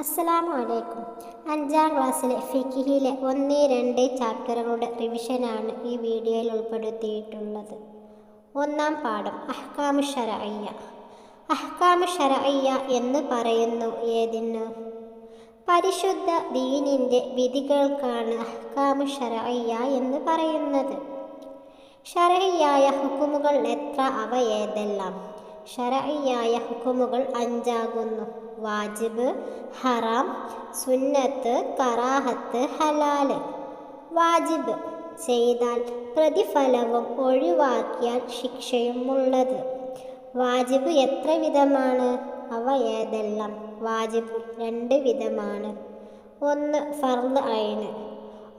അസ്സലാമു അലൈക്കും അഞ്ചാം ക്ലാസ്സിലെ ഫിക്കിഹിലെ ഒന്ന് രണ്ട് ചാപ്റ്ററുകളുടെ റിവിഷനാണ് ഈ വീഡിയോയിൽ ഉൾപ്പെടുത്തിയിട്ടുള്ളത്. ഒന്നാം പാഠം അഹ്കാമു ഷറയ്യ അഹ്കാമു ഷറയ്യ എന്ന് പറയുന്നു ഏതിന്? പരിശുദ്ധ ദീനിന്റെ വിധികൾക്കാണ് അഹ്കാമു ഷറയ്യ എന്ന് പറയുന്നത്. ഷറയ്യായ ഹുക്കുമുകൾ എത്ര? അവ ഏതെല്ലാം? ഷറയ്യായ ഹുക്കുമുകൾ അഞ്ചാകുന്നു. വാജിബ് ഹറാം സുന്നത്ത് കറാഹത്ത് ഹലാൽ. വാജിബ് ചെയ്താൽ പ്രതിഫലവും ഒഴിവാക്കിയാൽ ശിക്ഷയും ഉള്ളത്. വാജിബ് എത്ര വിധമാണ്? അവ ഏതെല്ലാം? വാജിബ് രണ്ട് വിധമാണ്. ഒന്ന് ഫർദ് അയിന്.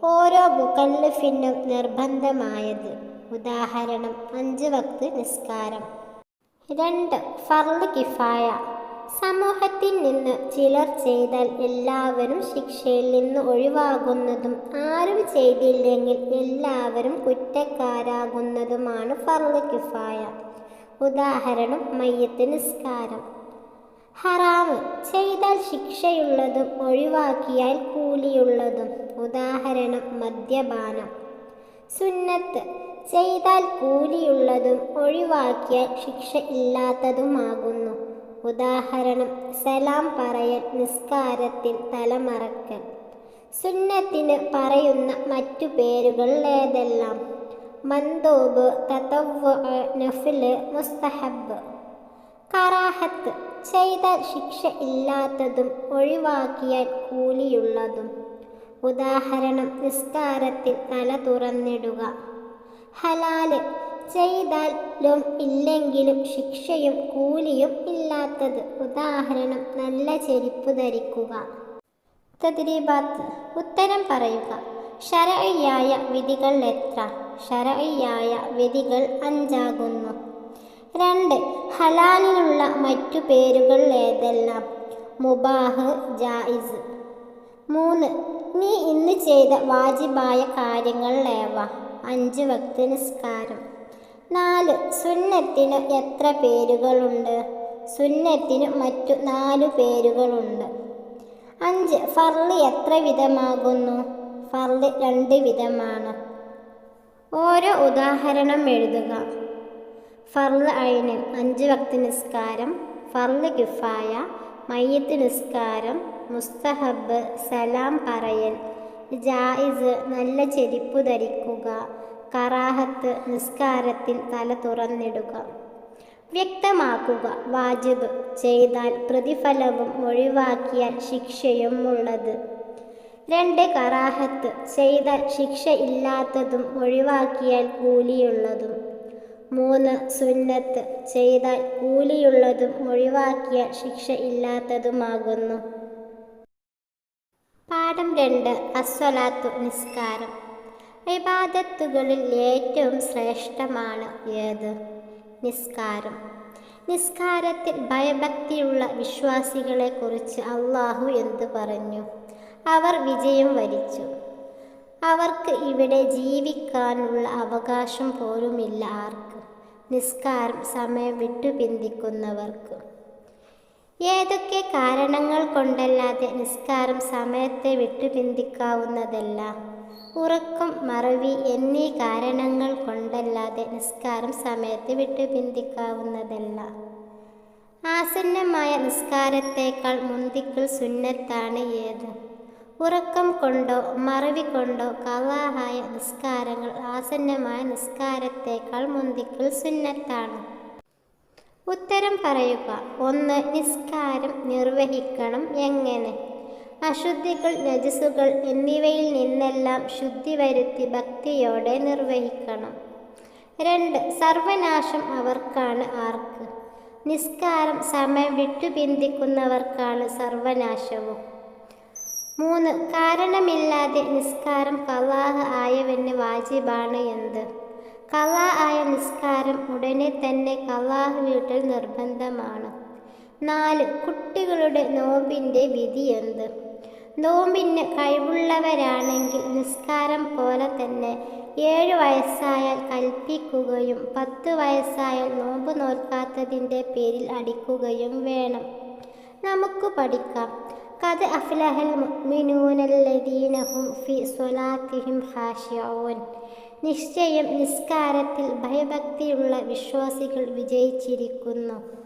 ഓരോ മുക്കല്ലഫിനും നിർബന്ധമായത്. ഉദാഹരണം അഞ്ച് വക്ത് നിസ്കാരം. രണ്ട് ഫർദ് കിഫായ. സമൂഹത്തിൽ നിന്ന് ചിലർ ചെയ്താൽ എല്ലാവരും ശിക്ഷയിൽ നിന്ന് ഒഴിവാകുന്നതും ആരും ചെയ്തില്ലെങ്കിൽ എല്ലാവരും കുറ്റക്കാരാകുന്നതുമാണ് ഫർൾ കിഫായ. ഉദാഹരണം മയ്യത്ത് നിസ്കാരം. ഹറാമ് ചെയ്താൽ ശിക്ഷയുള്ളതും ഒഴിവാക്കിയാൽ കൂലിയുള്ളതും. ഉദാഹരണം മദ്യപാനം. സുന്നത്ത് ചെയ്താൽ കൂലിയുള്ളതും ഒഴിവാക്കിയാൽ ശിക്ഷ ഇല്ലാത്തതുമാകുന്നു. ഉദാഹരണം സലാം പറയൽ നിസ്കാരത്തിൽ തലമറക്കൽ. സുന്നത്തിന് പറയുന്ന മറ്റു പേരുകൾ ഏതെല്ലാം? മന്ദൂബ് തതവ് നഫിൽ മുസ്തഹബ്. കറാഹത്ത് ചെയ്ത ശിക്ഷ ഇല്ലാത്തതും ഒഴിവാക്കിയാൽ കൂലിയുള്ളതും. ഉദാഹരണം നിസ്കാരത്തിൽ തല തുറന്നിടുക. ഹലാൽ ചെയ്താലും ഇല്ലെങ്കിലും ശിക്ഷയും കൂലിയും ഇല്ലാത്തത്. ഉദാഹരണം നല്ല ചെരുപ്പ് ധരിക്കുക. തദ്രീബാത്ത് ഉത്തരം പറയുക. ഷരയ്യായ വിധികൾ എത്ര? ഷരയ്യായ വിധികൾ അഞ്ചാകുന്നു. രണ്ട് ഹലാലിനുള്ള മറ്റു പേരുകൾ ഏതെല്ലാം? മുബാഹ് ജായിസ്. മൂന്ന് നീ ഇന്ന് ചെയ്ത വാജിബായ കാര്യങ്ങൾ ഏവ? അഞ്ച് വക്ത നിസ്കാരം. നാല്. സുന്നത്തിന് എത്ര പേരുകളുണ്ട്? സുന്നത്തിന് മറ്റു നാലു പേരുകളുണ്ട്. അഞ്ച്. ഫർൾ എത്ര വിധമാകുന്നു? ഫർൾ രണ്ട് വിധമാണ്. ഓരോ ഉദാഹരണം എഴുതുക. ഫർൾ അയിന് അഞ്ച് വക്ത നിസ്കാരം ഫർൾ കിഫായ മയ്യത്ത് നിസ്കാരം മുസ്തഹബ് സലാം പറയൽ ജായിസ് നല്ല ചെരിപ്പ് ധരിക്കുക കറാഹത്ത് നിസ്കാരത്തിൽ തല തുറന്നിടുക. വ്യക്തമാക്കുക വാജിബ് ചെയ്താൽ പ്രതിഫലവും ഒഴിവാക്കിയാൽ ശിക്ഷയും ഉള്ളത്. രണ്ട് കറാഹത്ത് ചെയ്താൽ ശിക്ഷ ഇല്ലാത്തതും ഒഴിവാക്കിയാൽ കൂലിയുള്ളതും. മൂന്ന് സുന്നത്ത് ചെയ്താൽ കൂലിയുള്ളതും ഒഴിവാക്കിയാൽ ശിക്ഷ ഇല്ലാത്തതുമാകുന്നു. പാഠം രണ്ട് അസ്വലാത്തു നിസ്കാരം. ഇബാദത്തുകളിൽ ഏറ്റവും ശ്രേഷ്ഠമാണ് ഏത്? നിസ്കാരം. നിസ്കാരത്തിൽ ഭയഭക്തിയുള്ള വിശ്വാസികളെക്കുറിച്ച് അള്ളാഹു എന്തു പറഞ്ഞു? അവർ വിജയം വരിച്ചു. അവർക്ക് ഇവിടെ ജീവിക്കാനുള്ള അവകാശം പോലുമില്ല ആർക്ക്. നിസ്കാരം സമയം വിട്ടുപിന്തിക്കുന്നവർക്ക്. ഏതൊക്കെ കാരണങ്ങൾ കൊണ്ടല്ലാതെ നിസ്കാരം സമയത്തെ വിട്ടുപിന്തിക്കാവുന്നതല്ല? ഉറക്കം മറവി എന്നീ കാരണങ്ങൾ കൊണ്ടല്ലാതെ നിസ്കാരം സമയത്ത് വിട്ടു പിന്തിക്കാവുന്നതല്ല. ആസന്നമായ നിസ്കാരത്തേക്കാൾ മുന്തിക്കൽ സുന്നത്താണ് ഏത്? ഉറക്കം കൊണ്ടോ മറവി കൊണ്ടോ കവാഹായ നിസ്കാരങ്ങൾ ആസന്നമായ നിസ്കാരത്തേക്കാൾ മുന്തിക്കൽ സുന്നത്താണ്. ഉത്തരം പറയുക. ഒന്ന് നിസ്കാരം നിർവഹിക്കണം എങ്ങനെ? അശുദ്ധികൾ നജസുകൾ എന്നിവയിൽ നിന്നെല്ലാം ശുദ്ധി വരുത്തി ഭക്തിയോടെ നിർവഹിക്കണം. രണ്ട് സർവനാശം അവർക്കാണ് ആർക്ക്? നിസ്കാരം സമയം വിട്ടുപിന്തിക്കുന്നവർക്കാണ് സർവനാശവും. മൂന്ന് കാരണമില്ലാതെ നിസ്കാരം കലാഹ് ആയവന് വാജിബാണ് എന്ത്? കലാ ആയ നിസ്കാരം ഉടനെ തന്നെ കലാഹ് വീട്ടിൽ നിർബന്ധമാണ്. നാല് കുട്ടികളുടെ നോമ്പിന്റെ വിധി എന്ത്? നോമ്പിന് കഴിവുള്ളവരാണെങ്കിൽ നിസ്കാരം പോലെ തന്നെ ഏഴ് വയസ്സായാൽ കൽപ്പിക്കുകയും പത്ത് വയസ്സായാൽ നോമ്പ് നോൽക്കാത്തതിന്റെ പേരിൽ അടിക്കുകയും വേണം. നമുക്ക് പഠിക്കാം. കഥ അഫ്ലഹൽ മുഅ്മിനൂനല്ലദീന ഹും ഫി സ്വലാത്തിഹിം ഹാഷ്യോൻ നിശ്ചയം നിസ്കാരത്തിൽ ഭയഭക്തിയുള്ള വിശ്വാസികൾ വിജയിച്ചിരിക്കുന്നു.